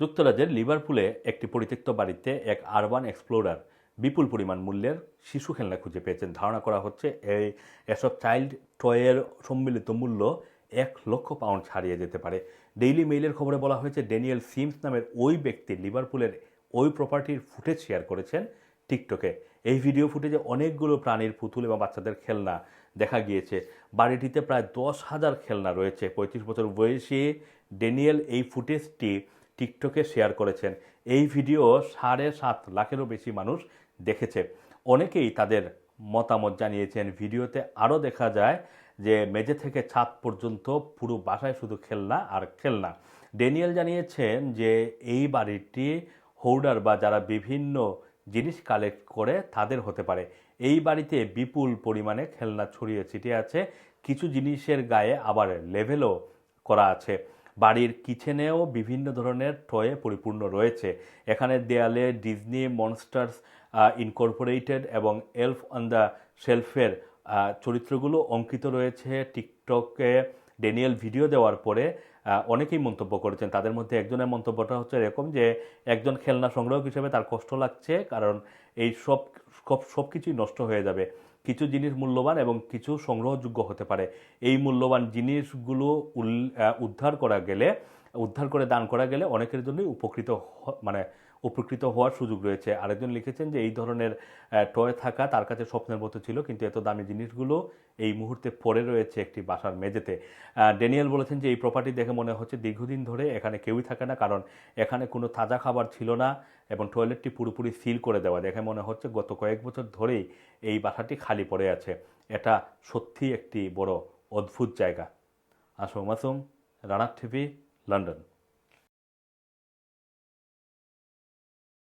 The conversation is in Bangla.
যুক্তরাজ্যের লিভারপুলে একটি পরিত্যক্ত বাড়িতে এক আরবান এক্সপ্লোরার বিপুল পরিমাণ মূল্যের শিশু খেলনা খুঁজে পেয়েছেন। ধারণা করা হচ্ছে এই এসব চাইল্ড টয়ের সম্মিলিত মূল্য এক লক্ষ পাউন্ড ছাড়িয়ে যেতে পারে। ডেইলি মেইলের খবরে বলা হয়েছে, ড্যানিয়েল সিমস নামের ওই ব্যক্তি লিভারপুলের ওই প্রপার্টির ফুটেজ শেয়ার করেছেন টিকটকে। এই ভিডিও ফুটেজে অনেকগুলো প্রাণীর পুতুল এবং বাচ্চাদের খেলনা দেখা গিয়েছে। বাড়িটিতে প্রায় দশ হাজার খেলনা রয়েছে। পঁয়ত্রিশ বছর বয়সী ড্যানিয়েল এই ফুটেজটি টিকটকে শেয়ার করেছেন। এই ভিডিও সাড়ে সাত লাখেরও বেশি মানুষ দেখেছে। অনেকেই তাদের মতামত জানিয়েছেন, ভিডিওতে আরও দেখা যায় যে মেঝে থেকে ছাদ পর্যন্ত পুরো বাসায় শুধু খেলনা আর খেলনা। ড্যানিয়েল জানিয়েছেন যে এই বাড়িটি হোল্ডার বা যারা বিভিন্ন জিনিস কালেক্ট করে তাদের হতে পারে। এই বাড়িতে বিপুল পরিমাণে খেলনা ছড়িয়ে ছিটিয়ে আছে। কিছু জিনিসের গায়ে আবার লেভেলও করা আছে। বাড়ির কিচেনেও বিভিন্ন ধরনের টয়ে পরিপূর্ণ রয়েছে। এখানে দেয়ালে ডিজনি মনস্টার্স ইনকর্পোরেটেড এবং এলফ অন দ্য শেলফের চরিত্রগুলো অঙ্কিত রয়েছে। টিকটকে ড্যানিয়েল ভিডিও দেওয়ার পরে অনেকেই মন্তব্য করেছেন। তাদের মধ্যে একজনের মন্তব্যটা হচ্ছে এরকম যে, একজন খেলনা সংগ্রাহক হিসেবে তার কষ্ট লাগছে কারণ এই সব সব কিছুই নষ্ট হয়ে যাবে। কিছু জিনিস মূল্যবান এবং কিছু সংগ্রহযোগ্য হতে পারে। এই মূল্যবান জিনিসগুলো উদ্ধার করা গেলে উদ্ধার করে দান করা গেলে অনেকের জন্যই উপকৃত মানে উপকৃত হওয়ার সুযোগ রয়েছে। আরেকজন লিখেছেন যে, এই ধরনের টয় থাকা তার কাছে স্বপ্নের মতো ছিল, কিন্তু এত দামি জিনিসগুলো এই মুহূর্তে পড়ে রয়েছে একটি বাসার মেঝেতে। ড্যানিয়েল বলেছেন যে, এই প্রপার্টি দেখে মনে হচ্ছে দীর্ঘদিন ধরে এখানে কেউই থাকে না, কারণ এখানে কোনো তাজা খাবার ছিল না এবং টয়লেটটি পুরোপুরি সিল করে দেওয়া। দেখে মনে হচ্ছে গত কয়েক বছর ধরেই এই বাসাটি খালি পড়ে আছে। এটা সত্যি একটি বড় অদ্ভুত জায়গা। আসো মাসুম রানার টিভি লন্ডন